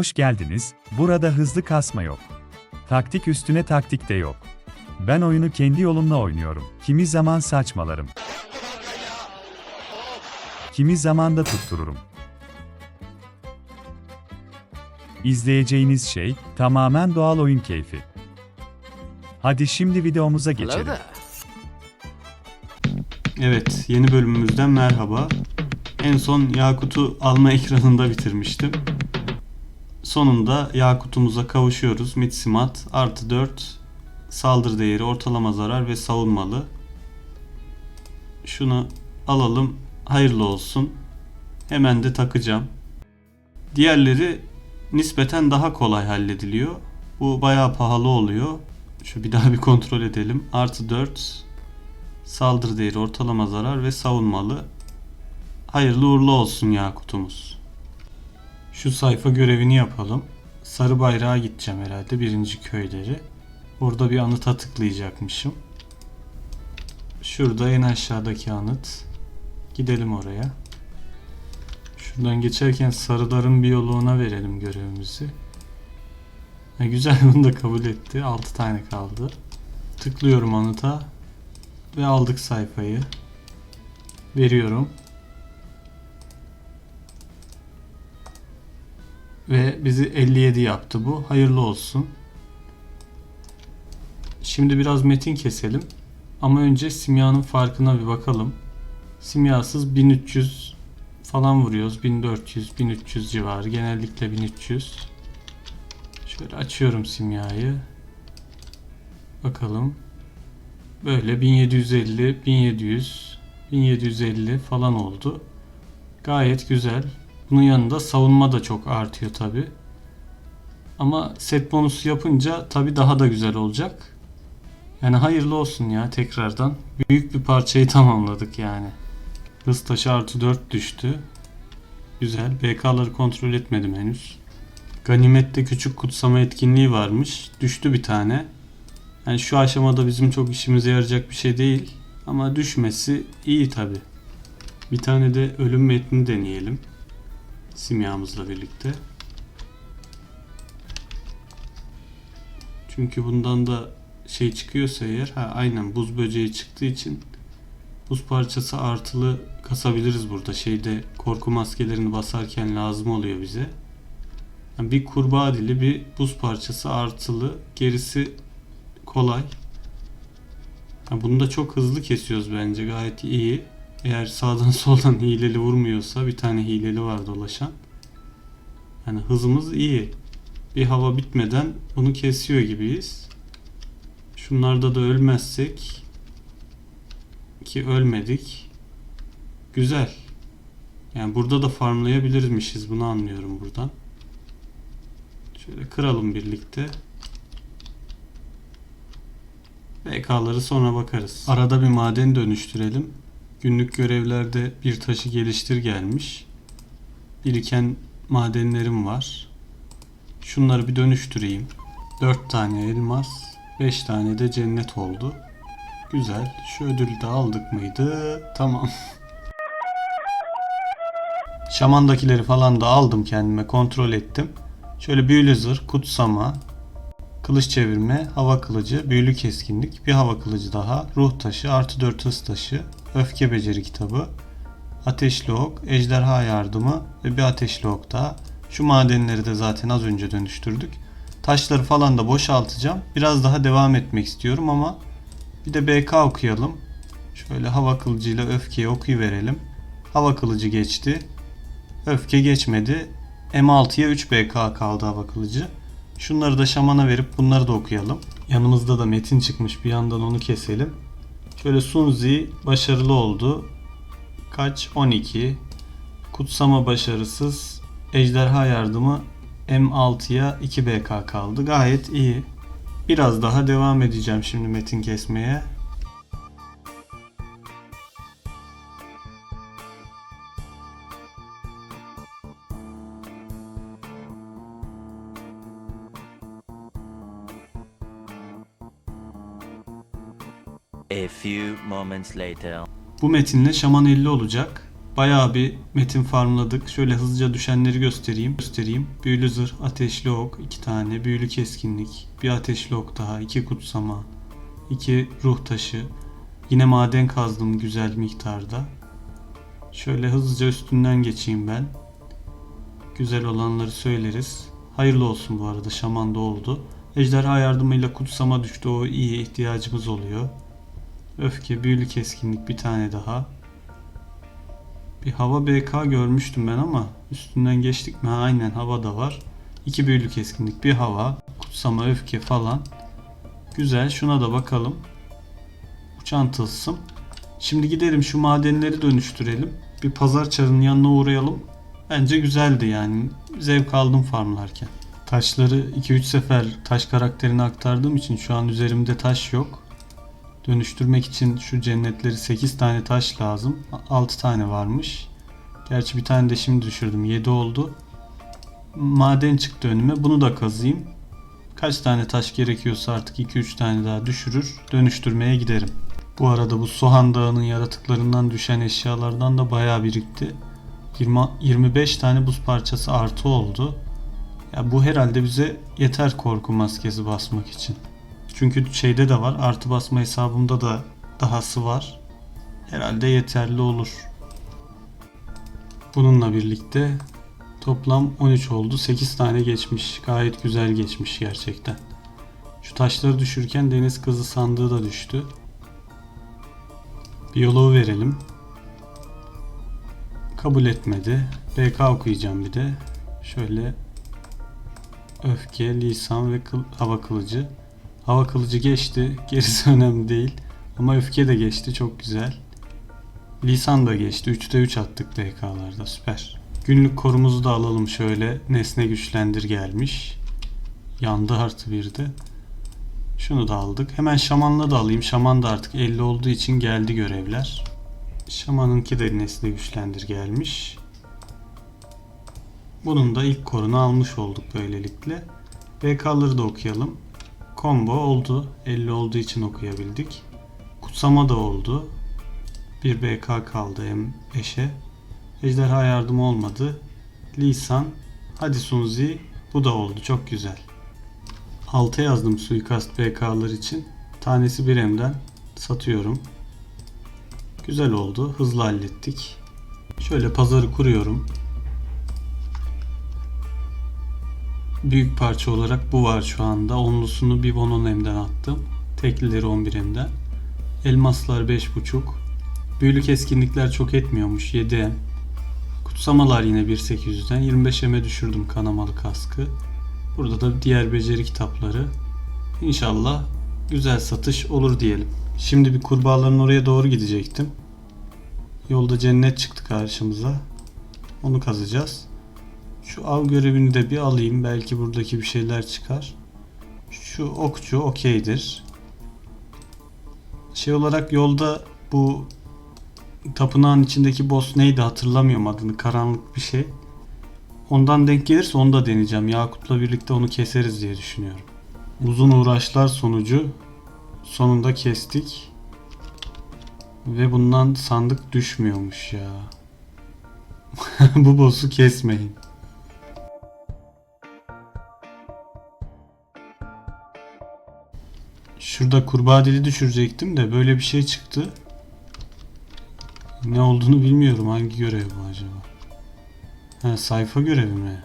Hoş geldiniz, burada hızlı kasma yok. Taktik üstüne taktik de yok. Ben oyunu kendi yolumla oynuyorum. Kimi zaman saçmalarım. Kimi zaman da tuttururum. İzleyeceğiniz şey tamamen doğal oyun keyfi. Hadi şimdi videomuza geçelim. Evet, yeni bölümümüzden merhaba. En son Yakut'u alma ekranında bitirmiştim. Sonunda Yakut'umuza kavuşuyoruz. Mitsimat artı 4 saldırı değeri, ortalama zarar ve savunmalı. Şunu alalım. Hayırlı olsun. Hemen de takacağım. Diğerleri nispeten daha kolay hallediliyor. Bu bayağı pahalı oluyor. Şu bir daha bir kontrol edelim. Artı 4 Saldırı değeri, ortalama zarar ve savunmalı. Hayırlı uğurlu olsun Yakut'umuz. Şu sayfa görevini yapalım. Sarı bayrağa gideceğim herhalde birinci köyleri. Orada bir anıta tıklayacakmışım. Şurada en aşağıdaki anıt. Gidelim oraya. Şuradan geçerken sarıların bir yoluğuna verelim görevimizi. Ha, güzel bunu da kabul etti. 6 tane kaldı. Tıklıyorum anıta ve aldık sayfayı. Veriyorum. Ve bizi 57 yaptı bu. Hayırlı olsun. Şimdi biraz metin keselim. Ama önce simyanın farkına bir bakalım. Simyasız 1300 falan vuruyoruz. 1400, 1300 civarı. Genellikle 1300. Şöyle açıyorum simyayı. Bakalım. Böyle 1750, 1700, 1750 falan oldu. Gayet güzel. Bunun yanında savunma da çok artıyor tabi. Ama set bonusu yapınca tabi daha da güzel olacak. Yani hayırlı olsun ya tekrardan. Büyük bir parçayı tamamladık yani. Hız taşı artı 4 düştü. Güzel. BK'ları kontrol etmedim henüz. Ganimette küçük kutsama etkinliği varmış. Düştü bir tane. Yani şu aşamada bizim çok işimize yarayacak bir şey değil. Ama düşmesi iyi tabi. Bir tane de ölüm metni deneyelim. Simyamızla birlikte. Çünkü bundan da şey çıkıyorsa eğer ha aynen buz böceği çıktığı için buz parçası artılı kasabiliriz burada. Şeyde korku maskelerini basarken lazım oluyor bize. Yani bir kurbağa dili bir buz parçası artılı gerisi kolay. Ha, bunu da çok hızlı kesiyoruz bence gayet iyi. Eğer sağdan soldan hileli vurmuyorsa bir tane hileli var dolaşan. Yani hızımız iyi. Bir hava bitmeden bunu kesiyor gibiyiz. Şunlarda da ölmezsek ki ölmedik. Güzel. Yani burada da farmlayabilirmişiz bunu anlıyorum buradan. Şöyle kıralım birlikte. BK'ları sonra bakarız. Arada bir maden dönüştürelim. Günlük görevlerde bir taşı geliştir gelmiş. Biriken madenlerim var. Şunları bir dönüştüreyim. 4 tane elmas, 5 tane de cennet oldu. Güzel. Şu ödülü de aldık mıydı? Tamam. Şamandakileri falan da aldım kendime kontrol ettim. Şöyle büyülü zırh, kutsama, Kılıç çevirme, hava kılıcı, büyülü keskinlik, bir hava kılıcı daha, ruh taşı, artı 4 hız taşı, öfke beceri kitabı, ateşli ok, ejderha yardımı ve bir ateşli ok daha. Şu madenleri de zaten az önce dönüştürdük. Taşları falan da boşaltacağım. Biraz daha devam etmek istiyorum ama bir de BK okuyalım. Şöyle hava kılıcıyla öfkeyi okuyuverelim. Hava kılıcı geçti. Öfke geçmedi. M6'ya 3 BK kaldı hava kılıcı. Şunları da şamana verip bunları da okuyalım. Yanımızda da metin çıkmış bir yandan onu keselim. Şöyle Sunzi başarılı oldu. Kaç? 12. Kutsama başarısız. Ejderha yardımı M6'ya 2 BK kaldı. Gayet iyi. Biraz daha devam edeceğim şimdi metin kesmeye. A few moments later. Bu metinle şaman 50 olacak. Bayağı bir metin farmladık. Şöyle hızlıca düşenleri göstereyim. Göstereyim. Büyülü zırh, ateşli ok, iki tane. Büyülü keskinlik, bir ateşli ok daha, iki kutsama, iki ruh taşı. Yine maden kazdım güzel miktarda. Şöyle hızlıca üstünden geçeyim ben. Güzel olanları söyleriz. Hayırlı olsun bu arada şaman da oldu. Ejderha yardımıyla kutsama düştü. O iyi ihtiyacımız oluyor. Öfke, büyülü keskinlik bir tane daha. Bir hava BK görmüştüm ben ama üstünden geçtik mi? Aynen hava da var. İki büyülü keskinlik, bir hava, kutsama, öfke falan. Güzel. Şuna da bakalım. Uçan tılsım. Şimdi gidelim şu madenleri dönüştürelim. Bir pazar çarının yanına uğrayalım. Bence güzeldi yani. Zevk aldım farmlarken. Taşları 2-3 sefer taş karakterini aktardığım için şu an üzerimde taş yok. Dönüştürmek için şu cennetleri 8 tane taş lazım. 6 tane varmış. Gerçi bir tane de şimdi düşürdüm. 7 oldu. Maden çıktı önüme. Bunu da kazıyım. Kaç tane taş gerekiyorsa artık 2-3 tane daha düşürür. Dönüştürmeye giderim. Bu arada bu Sohan Dağı'nın yaratıklarından düşen eşyalardan da bayağı birikti. 20, 25 tane buz parçası artı oldu. Ya bu herhalde bize yeter korku maskesi basmak için. Çünkü şeyde de var. Artı basma hesabımda da dahası var. Herhalde yeterli olur. Bununla birlikte toplam 13 oldu. 8 tane geçmiş. Gayet güzel geçmiş gerçekten. Şu taşları düşürken deniz kızı sandığı da düştü. Biyoloğu verelim. Kabul etmedi. BK okuyacağım bir de. Şöyle öfke, lisan ve kıl- hava kılıcı. Hava kılıcı geçti. Gerisi önemli değil. Ama öfke de geçti. Çok güzel. Lisan da geçti. 3'te 3 attık DK'larda. Süper. Günlük korumuzu da alalım şöyle. Nesne güçlendir gelmiş. Yandı artı bir de. Şunu da aldık. Hemen şamanla da alayım. Şaman da artık 50 olduğu için geldi görevler. Şamanınki de nesne güçlendir gelmiş. Bunun da ilk korunu almış olduk böylelikle. BK'ları da okuyalım. Combo oldu. 50 olduğu için okuyabildik. Kutsama da oldu. Bir BK kaldı M5'e. Ejderha yardımı olmadı. Lisan. Hadi Sunzi. Bu da oldu. Çok güzel. 6 yazdım suikast BK'lar için. Tanesi 1 M'den satıyorum. Güzel oldu. Hızlı hallettik. Şöyle pazarı kuruyorum. Büyük parça olarak bu var şu anda. Onlusunu bir Bonon M'den attım. Teklileri 11 M'den. Elmaslar 5.5. Büyülü keskinlikler çok etmiyormuş. 7 M. Kutsamalar yine 1.800'den. 25 M'e düşürdüm kanamalı kaskı. Burada da diğer beceri kitapları. İnşallah güzel satış olur diyelim. Şimdi bir kurbağaların oraya doğru gidecektim. Yolda cennet çıktı karşımıza. Onu kazacağız. Şu av görevini de bir alayım. Belki buradaki bir şeyler çıkar. Şu okçu okeydir. Şey olarak yolda bu tapınağın içindeki boss neydi hatırlamıyorum adını. Karanlık bir şey. Ondan denk gelirse onu da deneyeceğim. Yakut'la birlikte onu keseriz diye düşünüyorum. Uzun uğraşlar sonucu sonunda kestik. Ve bundan sandık düşmüyormuş ya. Bu boss'u kesmeyin. Şurada kurbağa dili düşürecektim de böyle bir şey çıktı. Ne olduğunu bilmiyorum. Hangi görev bu acaba? Ha, sayfa görevi mi?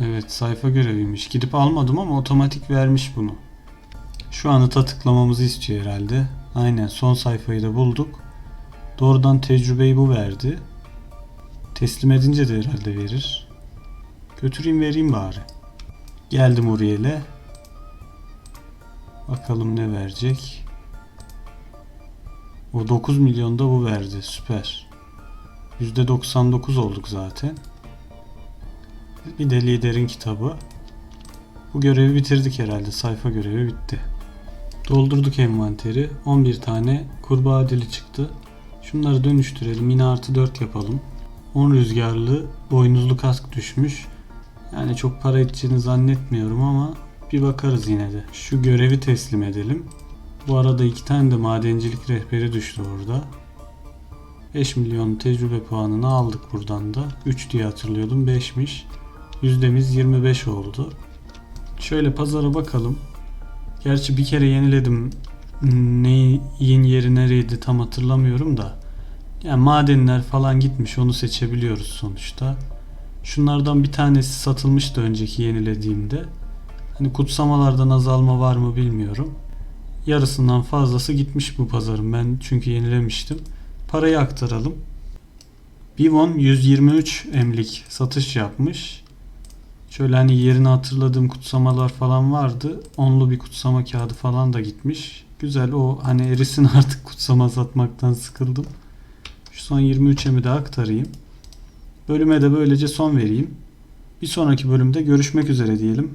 Evet sayfa göreviymiş. Gidip almadım ama otomatik vermiş bunu. Şu anıta tıklamamızı istiyor herhalde. Aynen son sayfayı da bulduk. Doğrudan tecrübeyi bu verdi. Teslim edince de herhalde verir. Götüreyim vereyim bari. Geldim Uriel'e. Bakalım ne verecek. O 9 milyonda bu verdi. Süper. %99 olduk zaten. Bir de liderin kitabı. Bu görevi bitirdik herhalde. Sayfa görevi bitti. Doldurduk envanteri. 11 tane kurbağa dili çıktı. Şunları dönüştürelim. Yine artı 4 yapalım. 10 rüzgarlı boynuzlu kask düşmüş. Yani çok para edeceğini zannetmiyorum ama bir bakarız yine de. Şu görevi teslim edelim. Bu arada iki tane de madencilik rehberi düştü orada. 5 milyon tecrübe puanını aldık buradan da. 3 diye hatırlıyordum 5'miş. Yüzdemiz 25 oldu. Şöyle pazara bakalım. Gerçi bir kere yeniledim. Neyin yeri nereydi tam hatırlamıyorum da. Yani madenler falan gitmiş onu seçebiliyoruz sonuçta. Şunlardan bir tanesi satılmıştı önceki yenilediğimde. Hani kutsamalardan azalma var mı bilmiyorum. Yarısından fazlası gitmiş bu pazarın. Ben çünkü yenilemiştim. Parayı aktaralım. Bivon 123 emlik satış yapmış. Şöyle hani yerini hatırladığım kutsamalar falan vardı. Onlu bir kutsama kağıdı falan da gitmiş. Güzel o hani erisin artık kutsama satmaktan sıkıldım. Şu son 23'emi de aktarayım. Bölüme de böylece son vereyim. Bir sonraki bölümde görüşmek üzere diyelim.